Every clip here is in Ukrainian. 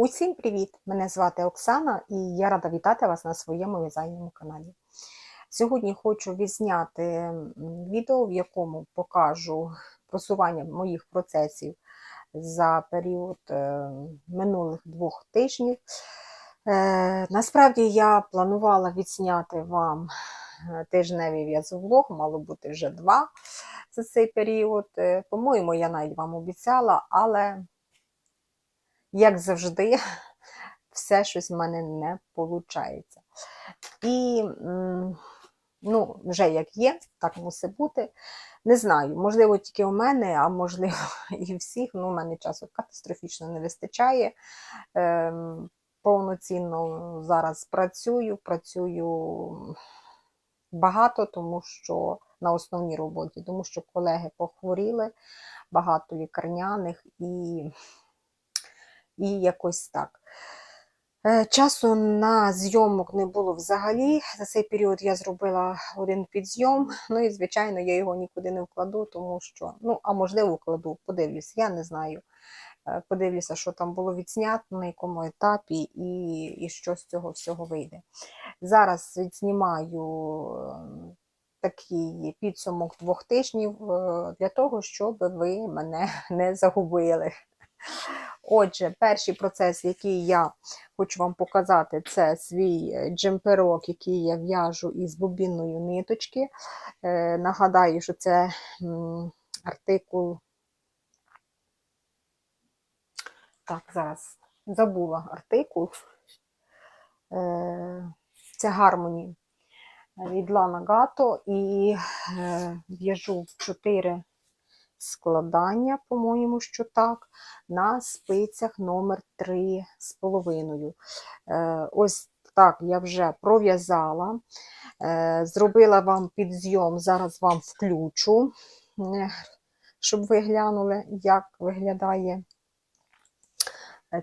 Усім привіт! Мене звати Оксана і я рада вітати вас на своєму в'язальному каналі. Сьогодні хочу відзняти відео, в якому покажу просування моїх процесів за період е, минулих двох тижнів. Е, Насправді я планувала відзняти вам е, тижневий в'язовлог, мало бути вже два за цей період. По-моєму, я навіть вам обіцяла, але як завжди, все щось в мене не виходить. І ну, вже як є, так мусить бути. Не знаю, можливо, тільки у мене, а можливо, і всіх. Ну, у мене часу катастрофічно не вистачає. Ем, повноцінно зараз працюю, працюю багато, тому що на основній роботі, тому що колеги похворіли, багато лікарняних і і якось так. Е, Часу на зйомок не було взагалі. За цей період я зробила один підзйом. Ну і, звичайно, я його нікуди не вкладу, тому що, ну, а можливо, вкладу, подивлюсь, я не знаю. Е, Подивлюся, що там було відзнято, на якому етапі, і, і що з цього всього вийде. Зараз відзнімаю е, такий підсумок двох тижнів для того, щоб ви мене не загубили. Отже, перший процес, який я хочу вам показати, це свій е, джемперок, який я в'яжу із бобінної ниточки. Е, нагадаю, що це артикул. Так, зараз забула артикул. Е, це Harmony від Lana Gato і в'яжу 4 складання, по-моєму, що так, на спицях номер 3 з половиною. Е, Ось так я вже пров'язала, Е, зробила вам підзйом, зараз вам включу, е, щоб ви глянули, як виглядає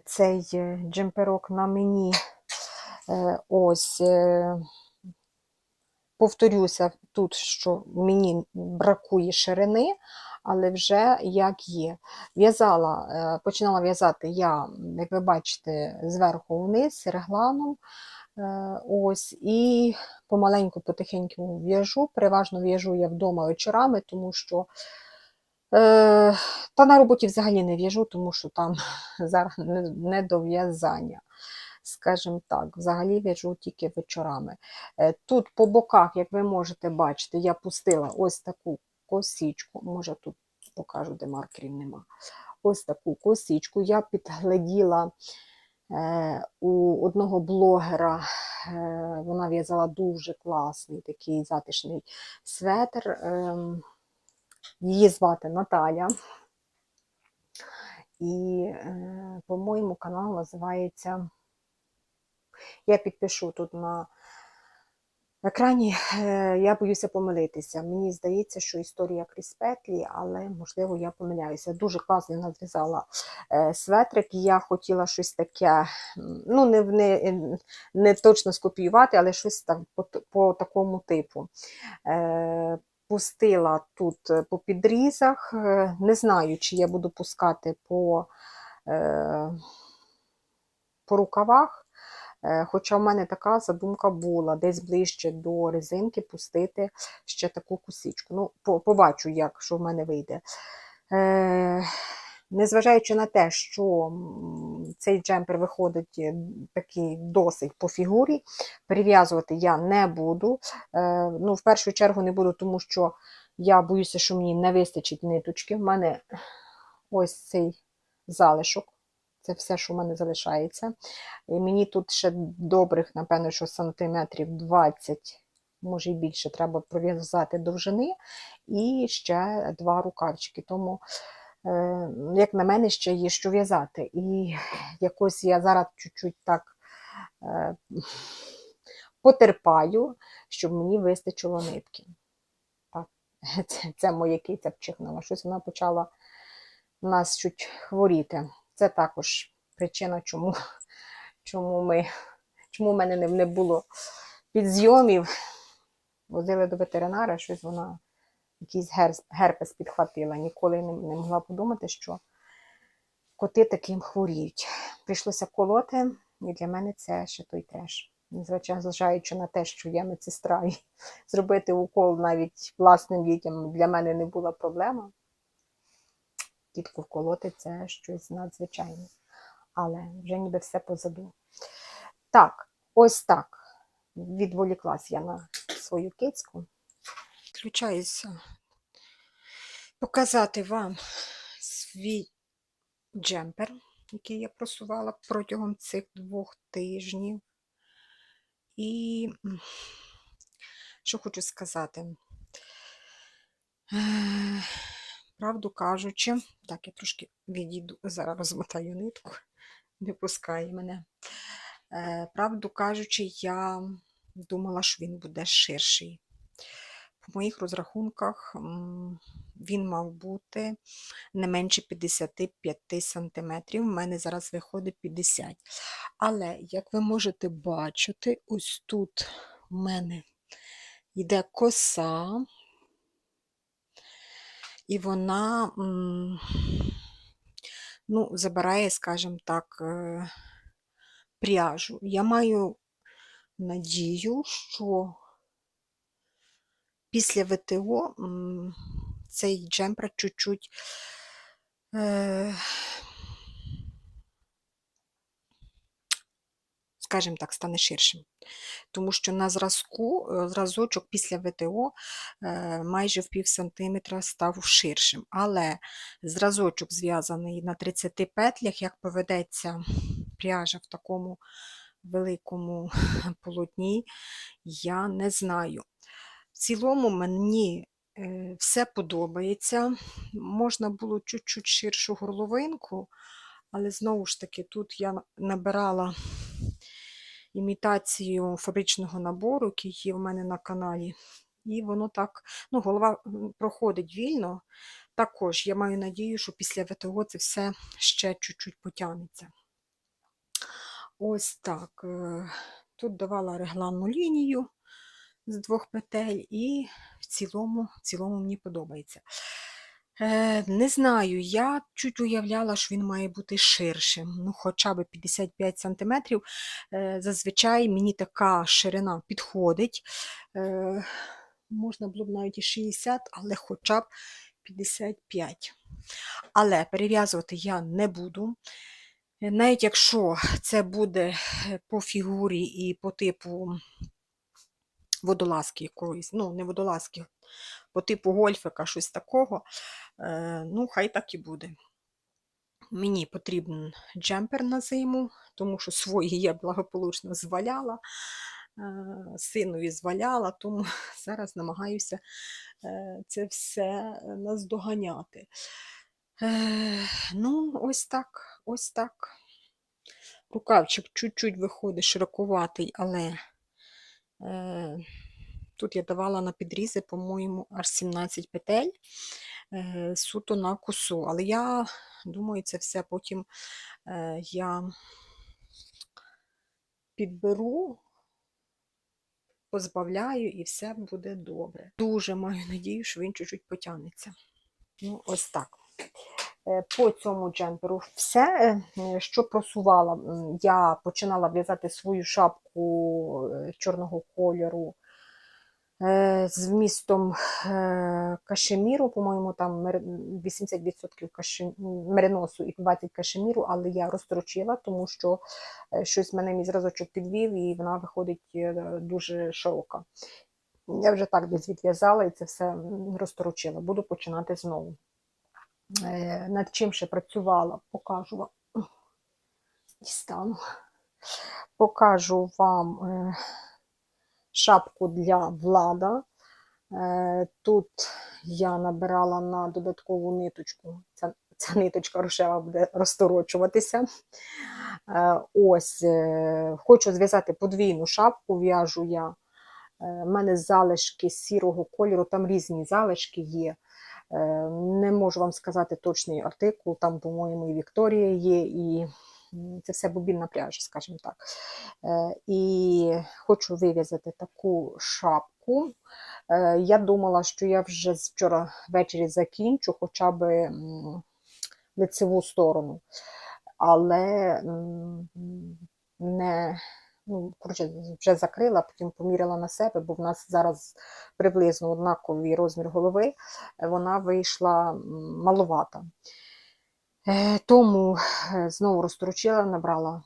цей джемперок на мені. Ось, повторюся тут, що мені бракує ширини, але вже як є. В'язала, е, починала в'язати я, як ви бачите, зверху вниз, регланом. Е, Ось, і помаленьку, потихеньку в'яжу. Переважно в'яжу я вдома вечорами, тому що е, та на роботі взагалі не в'яжу, тому що там зараз не, до в'язання. Скажімо так, взагалі в'яжу тільки вечорами. Тут по боках, як ви можете бачити, я пустила ось таку косичку, може тут покажу, де маркерів нема. Ось таку косичку я підгляділа е, у одного блогера, е, вона в'язала дуже класний такий затишний светр. Е, її звати Наталя. І, е, по-моєму, канал називається. Я підпишу тут на екрані. Е, Я боюся помилитися. Мені здається, що історія крізь петлі, але, можливо, я помиляюся. Дуже класно надв'язала е, светрик. Я хотіла щось таке, ну, не, не, не точно скопіювати, але щось так по, по такому типу. Е, Пустила тут по підрізах. Не знаю, чи я буду пускати по, по рукавах. Е, Хоча в мене така задумка була десь ближче до резинки пустити ще таку косичку. Ну, побачу, як що в мене вийде. Е, Незважаючи на те, що цей джемпер виходить е, такий досить по фігурі, прив'язувати я не буду. Ну, в першу чергу не буду, тому що я боюся, що мені не вистачить ниточки. В мене ось цей залишок. Це все, що в мене залишається. І мені тут ще добрих, напевно, що сантиметрів 20, може і більше, треба пров'язати довжини і ще два рукавчики. Тому, е, як на мене, ще є що в'язати. І якось я зараз чуть-чуть так е, потерпаю, щоб мені вистачило нитки. Так, це, це моя киця вчихнула. Щось вона почала нас чуть хворіти. Це також причина, чому, чому, ми, чому в мене не, було підзйомів. Возили до ветеринара, щось вона якийсь герпес підхватила. Ніколи не, не могла подумати, що коти таким хворіють. Прийшлося колоти, і для мене це ще той треш. Незважаючи на те, що я медсестра, і зробити укол навіть власним дітям для мене не була проблема. Дітку вколоти це щось надзвичайне. Але вже ніби все позаду. Так, ось так. Відволіклась я на свою кицьку. Включаюся показати вам свій джемпер, який я просувала протягом цих двох тижнів. І що хочу сказати. Правду кажучи, так, я трошки відійду, зараз розмотаю нитку, не пускає мене. Е, Правду кажучи, я думала, що він буде ширший. По моїх розрахунках він мав бути не менше 55 см. У мене зараз виходить 50 Але, як ви можете бачити, ось тут у мене йде коса, і вона ну, забирає, скажімо так, е, пряжу. Я маю надію, що після ВТО цей джемпер чуть-чуть скажімо так, стане ширшим. Тому що на зразку, е, зразочок після ВТО е, майже в пів сантиметра став ширшим. Але зразочок зв'язаний на 30 петлях, як поведеться пряжа в такому великому полотні, я не знаю. В цілому мені е, все подобається. Можна було чуть-чуть ширшу горловинку, але знову ж таки, тут я набирала імітацію фабричного набору, який є в мене на каналі. І воно так, ну, голова проходить вільно. Також я маю надію, що після ВТО це все ще чуть-чуть потягнеться. Ось так. е, Тут давала регланну лінію з двох петель, і в цілому, в цілому мені подобається. Е, не знаю, я чуть уявляла, що він має бути ширшим, ну хоча б 55 см. Е, зазвичай мені така ширина підходить. Е, можна було б навіть і 60, але хоча б 55. Але перев'язувати я не буду. Е, Навіть якщо це буде е, по фігурі і по типу водолазки якоїсь, ну, не водолазки, по типу гольфика, щось такого, е, ну, хай так і буде. Мені потрібен джемпер на зиму, тому що свої я благополучно зваляла, е, синові зваляла, тому зараз намагаюся е, це все наздоганяти. Ну, ось так, ось так. Рукавчик чуть-чуть виходить широкуватий, але тут я давала на підрізи, по-моєму, аж 17 петель е, суто на косу. Але я думаю, це все потім е, я підберу, позбавляю і все буде добре. Дуже маю надію, що він чуть-чуть потягнеться. Ну, ось так. Е, По цьому джемперу все, що просувала, я починала в'язати свою шапку чорного кольору з вмістом е, кашеміру, по-моєму, там 80% кашем... мериносу і 20 кашеміру, але я розстрочила, тому що е, щось мене мій зразочок підвів, і вона виходить е, дуже широка. Я вже так десь відв'язала і це все розторочила. Буду починати знову. Е, Над чим ще працювала, покажу вам. Дістану. Покажу вам е, шапку для влада. Е, Тут я набирала на додаткову ниточку. Ця, ця ниточка рожева буде розторочуватися. Е, Ось, е, хочу зв'язати подвійну шапку, в'яжу я. У мене залишки сірого кольору, там різні залишки є. Не можу вам сказати точний артикул, там, по-моєму, і Вікторія є, і це все бобінна пряжа, скажімо так. Е, І хочу вив'язати таку шапку. Е, Я думала, що я вже вчора ввечері закінчу, хоча б лицеву сторону, але не, ну, коротше, вже закрила, потім поміряла на себе, бо в нас зараз приблизно однаковий розмір голови, вона вийшла маловата. Е, Тому е, знову розторочила, набрала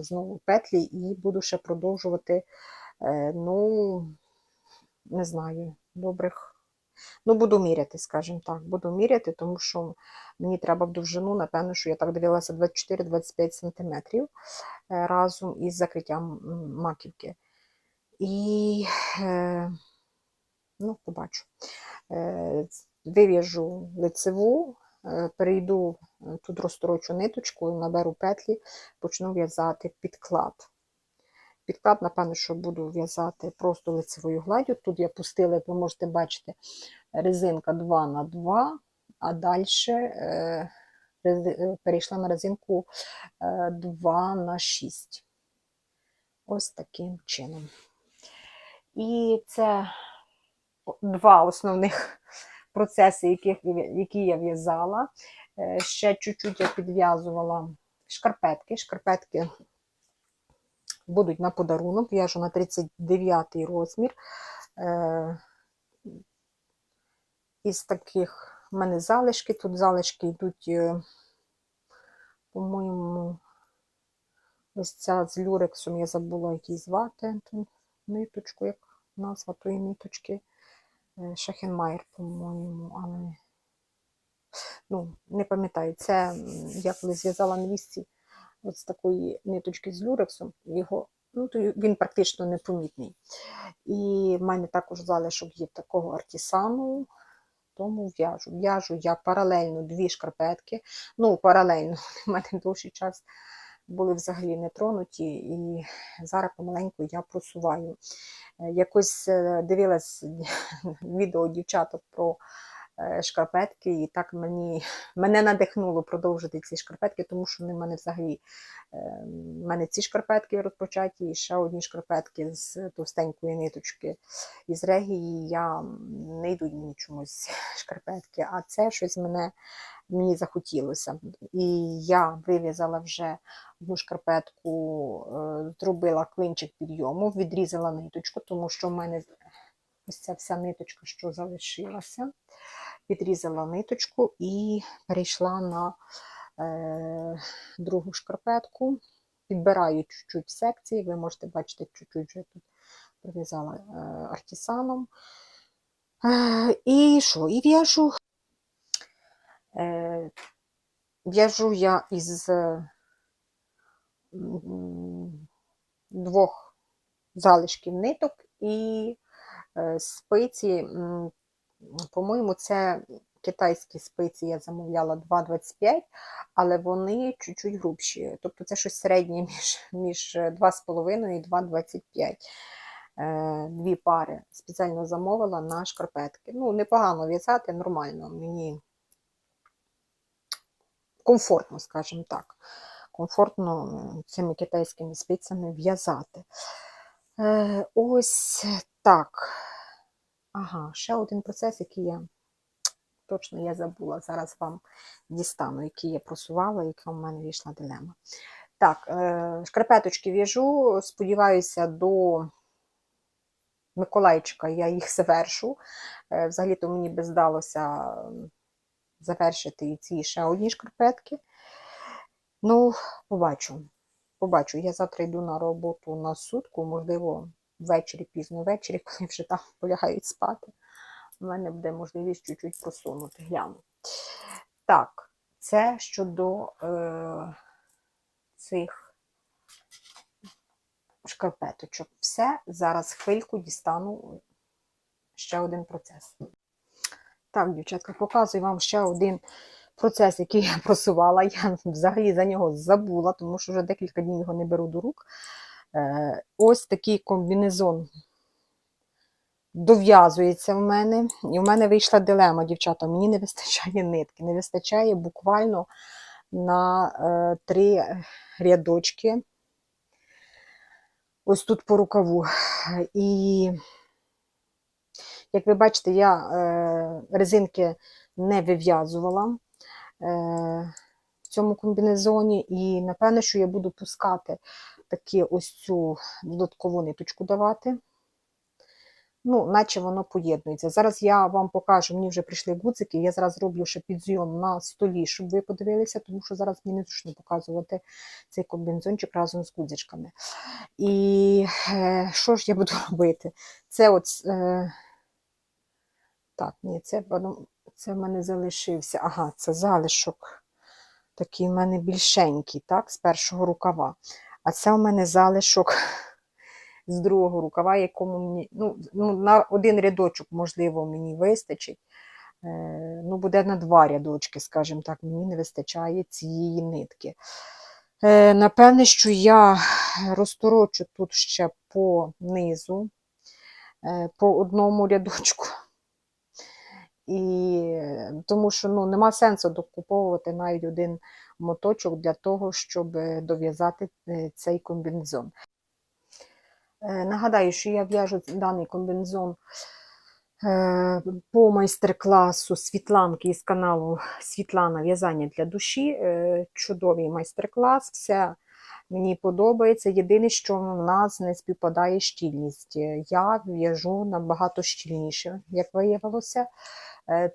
знову петлі і буду ще продовжувати, е, ну, не знаю, добрих. Ну, буду міряти, скажімо так, буду міряти, тому що мені треба в довжину, напевно, що я так дивилася 24-25 см разом із закриттям маківки. І, ну, побачу. Вив'яжу лицеву, перейду е, тут розторочу ниточку, наберу петлі, почну в'язати підклад. Підклад, напевно, що буду в'язати просто лицевою гладдю. Тут я пустила, як ви можете бачити, резинка 2 на 2, а далі е, е, перейшла на резинку е, 2 на 6. Ось таким чином. І це два основних процеси, яких, які я в'язала. Е, Ще чуть-чуть я підв'язувала шкарпетки. Шкарпетки будуть на подарунок, в'яжу на 39 розмір. Е, Із таких в мене залишки. Тут залишки йдуть, е, по-моєму, ось ця з люрексом, я забула, який звати ниточку, як назва тої ниточки. Е, Шахенмайер, по-моєму, але ну, не пам'ятаю. Це я коли зв'язала на вісці от з такої ниточки з люрексом, його, ну, то він практично непомітний. І в мене також залишок є такого артісану, тому в'яжу. В'яжу я паралельно дві шкарпетки. Ну, паралельно, в мене довший час були взагалі не тронуті, і зараз помаленьку я просуваю. Е, Якось е, дивилась відео дівчаток про шкарпетки, і так мені, мене надихнуло продовжити ці шкарпетки, тому що вони в мене взагалі е, в мене ці шкарпетки розпочаті, і ще одні шкарпетки з товстенької ниточки із регії. Я не йдуть мені чомусь шкарпетки, а це щось мене мені захотілося. І я вив'язала вже одну шкарпетку, е, зробила клинчик підйому, відрізала ниточку, тому що в мене ось ця вся ниточка, що залишилася. Відрізала ниточку і перейшла на е, другу шкарпетку. Підбираю чуть-чуть секції, ви можете бачити, чуть-чуть вже тут прив'язала е, артісаном. Е, і що? І в'яжу. Е, в'яжу я із е, двох залишків ниток і спиці, по-моєму, це китайські спиці я замовляла 2,25, але вони чуть-чуть грубші. Тобто це щось середнє між, між 2,5 і 2,25. Е, Дві пари спеціально замовила на шкарпетки. Ну, непогано в'язати, нормально. Мені комфортно, скажімо так. Комфортно цими китайськими спицями в'язати. Е, ось так. Ага, ще один процес, який я точно я забула. Зараз вам дістану, який я просувала, яка в мене вийшла дилема. Так, е, шкарпеточки в'яжу. Сподіваюся, до Миколайчика я їх завершу. Е, Взагалі-то мені би здалося завершити і ці ще одні шкарпетки. Ну, побачу. Побачу. Я завтра йду на роботу на сутку, можливо, ввечері, пізно ввечері, коли вже там полягають спати. У мене буде можливість чуть-чуть просунути, гляну. Так, це щодо е, цих шкарпеточок. Все, зараз хвильку дістану ще один процес. Так, дівчатка, показую вам ще один процес, який я просувала. Я взагалі за нього забула, тому що вже декілька днів його не беру до рук. Е, ось такий комбінезон дов'язується в мене. І в мене вийшла дилема, дівчата. Мені не вистачає нитки, не вистачає буквально на е, три рядочки. Ось тут по рукаву. І, як ви бачите, я е, резинки не вив'язувала. в цьому комбінезоні, і напевно, що я буду пускати таки ось цю додаткову ниточку давати. Ну, наче воно поєднується. Зараз я вам покажу, мені вже прийшли гудзики, я зараз роблю ще підзйом на столі, щоб ви подивилися, тому що зараз мені не зручно показувати цей комбінзончик разом з гудзичками. І е, що ж я буду робити? Це от. Е, так, ні, це, це в мене залишився. Ага, це залишок. Такий в мене більшенький, так, з першого рукава. А це у мене залишок з другого рукава, якому мені, ну, ну, на один рядочок, можливо, мені вистачить. Е, ну, буде на два рядочки, скажімо так, мені не вистачає цієї нитки. Е, напевне, що я розторочу тут ще по низу, е, по одному рядочку. І тому що ну, нема сенсу докуповувати навіть один моточок для того, щоб е, дов'язати е, цей комбінезон. Е, Нагадаю, що я в'яжу даний комбінезон по майстер-класу Світланки із каналу Світлана В'язання для душі. Чудовий майстер-клас. Все мені подобається. Єдине, що в нас не співпадає щільність. Я в'яжу набагато щільніше, як виявилося.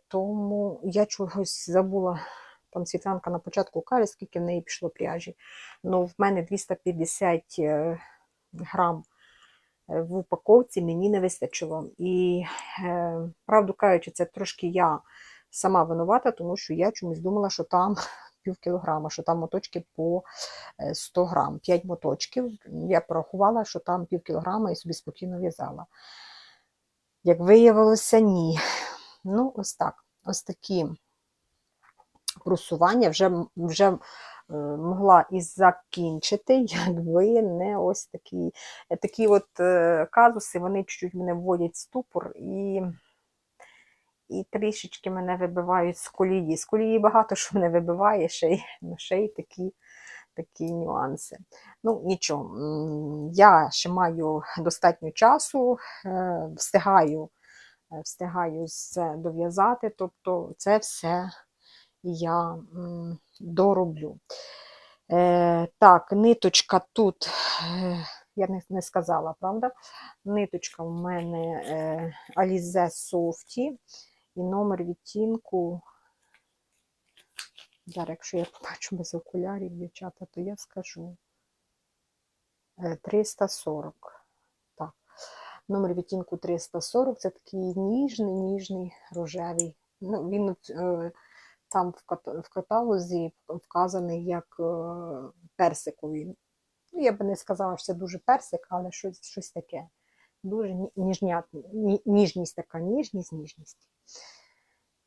Тому я чогось забула. Там Світланка на початку каже, скільки в неї пішло пряжі. Ну, в мене 250 е, грам е, в упаковці мені не вистачило. І, е, правду кажучи, це трошки я сама винувата, тому що я чомусь думала, що там пів кілограма, що там моточки по е, 100 грам. 5 моточків. Я порахувала, що там пів кілограма і собі спокійно в'язала. Як виявилося, ні. Ну, ось так. Ось такі просування вже, вже е, могла і закінчити, якби не ось такі, такі от е, казуси, вони чуть-чуть мене вводять в ступор і, і трішечки мене вибивають з колії. З колії багато що мене вибиває, ще й, ну, ще й такі, такі нюанси. Ну, нічого, я ще маю достатньо часу, е, встигаю, встигаю це дов'язати, тобто це все я дороблю. Е, так, ниточка тут, е, я не, не сказала, правда? Ниточка в мене е, Alize Softy і номер відтінку. Зараз, якщо я побачу без окулярів, дівчата, то я скажу. Е, 340. Так. Номер відтінку 340 це такий ніжний, ніжний рожевий. Ну, він е, там в, кат- каталозі вказаний як е, персиковий. Ну, я би не сказала, що це дуже персик, але щось, щось таке. Дуже ні- ніжня, ні- ніжність така, ніжність, ніжність.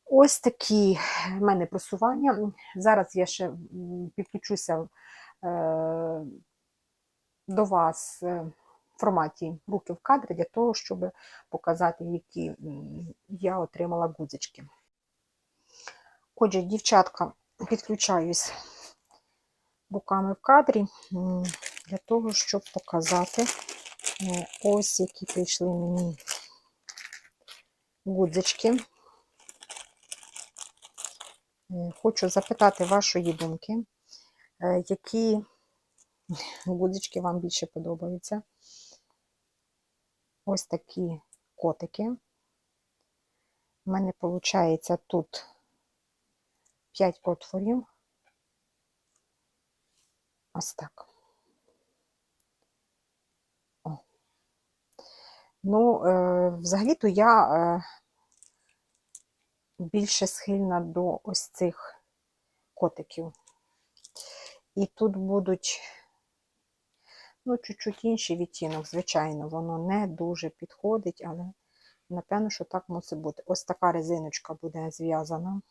Ось такі в мене просування. Зараз я ще підключуся е, до вас е, в форматі руки в кадрі для того, щоб показати, які я отримала гудзички. Отже, дівчатка, підключаюсь руками в кадрі для того, щоб показати е, ось які прийшли мені гудзички. Е, Хочу запитати вашої думки, е, які гудзички вам більше подобаються. Ось такі котики. У мене виходить тут 5 отворів. Ось так. О. Ну, е, взагалі-то я е, більше схильна до ось цих котиків. І тут будуть, ну, чуть-чуть інший відтінок, звичайно, воно не дуже підходить, але напевно, що так мусить бути. Ось така резиночка буде зв'язана.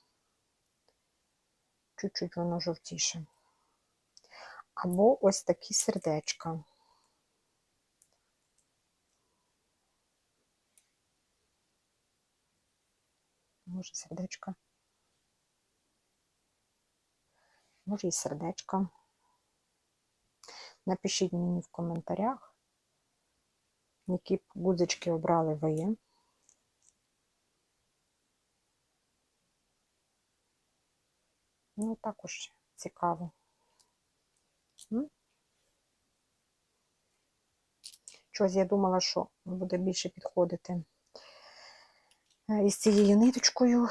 Чуть-чуть воно жовтіше. Або ось такі сердечка. Може, сердечка. Може і сердечка. Напишіть мені в коментарях, які гудзички обрали ви. Ну, також цікаво. Чогось я думала, що буде більше підходити е, із цією ниточкою е,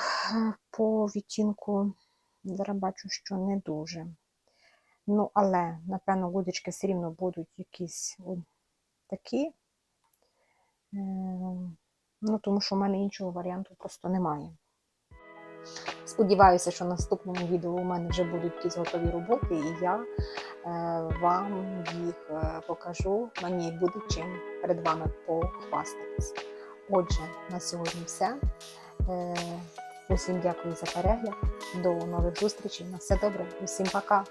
по відтінку. Зараз бачу, що не дуже. Ну, але, напевно, вудочки все рівно будуть якісь такі. Е, Ну, тому що в мене іншого варіанту просто немає. Сподіваюся, що в наступному відео у мене вже будуть якісь готові роботи, і я е, вам їх е, покажу. Мені буде чим перед вами похвастатись. Отже, на сьогодні все. Е, усім дякую за перегляд. До нових зустрічей. На все добре. Усім пока.